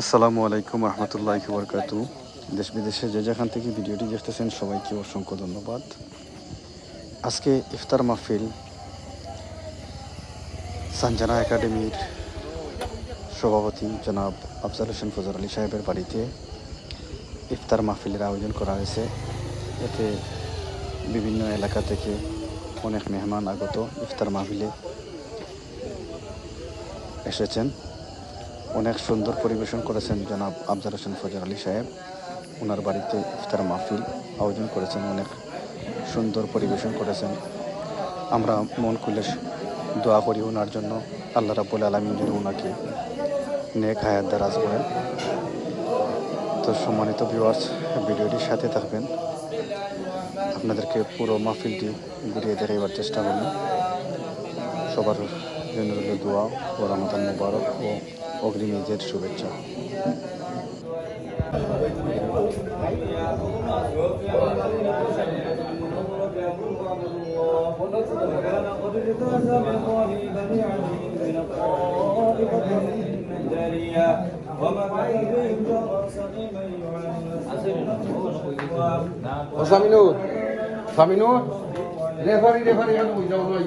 আসসালামু আলাইকুম রহমতুল্লাহ বরকাত দেশ বিদেশে যে যেখান থেকে ভিডিওটি দেখতেছেন, সবাইকে অসংখ্য ধন্যবাদ। আজকে ইফতার মাহফিল সানজানা একাডেমির সভাপতি জনাব আফজাল হোসেন ফজর আলী সাহেবের বাড়িতে ইফতার মাহফিলের আয়োজন করা হয়েছে। এতে বিভিন্ন এলাকা থেকে অনেক মেহমান আগত ইফতার মাহফিলে এসেছেন। অনেক সুন্দর পরিবেশন করেছেন জনাব আফজাল হোসেন ফজর আলী সাহেব। ওনার বাড়িতে ইফতার মাহফিল আয়োজন করেছেন, অনেক সুন্দর পরিবেশন করেছেন। আমরা মন খুলে দোয়া করি ওনার জন্য। আল্লাহ রাবুল আলমিন যেন ওনাকে নেক হায়াত দারাজ করেন। তো সম্মানিত ভিউয়ার্স ভিডিওটির সাথে থাকবেন। আপনাদেরকে পুরো মাহফিলটি ঘুরিয়ে দেখাইবার চেষ্টা করবেন সবার জন্য দোয়া ও রমাদান মুবারক ও অগ্রিম শুভেচ্ছা। সামিনুর সামিনুর রেফারি রেফারি নয়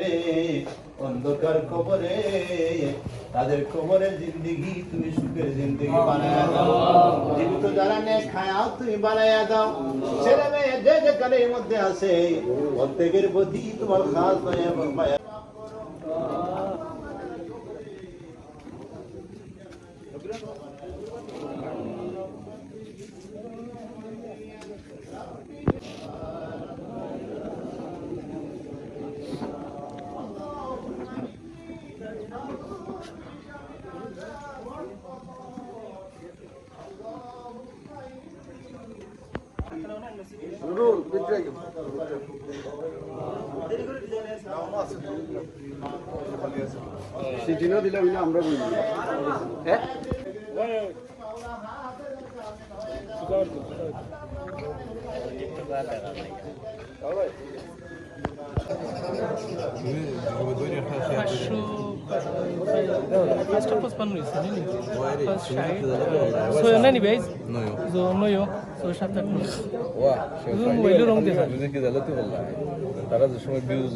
রে, অন্ধকার কবরে তাদের কবরের জিন্দগি, তুমি সুখের জিন্দগি বানায় দাও। জীবিত যারা নে খায়াও তুমি বানায়া দাও। ছেলে মেয়ে যে যে কালের মধ্যে আছে, প্রত্যেকের প্রতি তোমার খাস মায়া মায়া সিটিনও দিলাম না আমরা বুঝলি হ্যাঁ পাঁচশো পাঁচটা পঁচপান্ন হয়েছে নাকি পাঁচ ষাট ছয় নানি ভাই जो নয় ছয় সাত আট নয় ওয়া শুধু মোবাইলে রং দেখা মিউজিক কি জানতে বললাম তারা যে সময় ভিউজ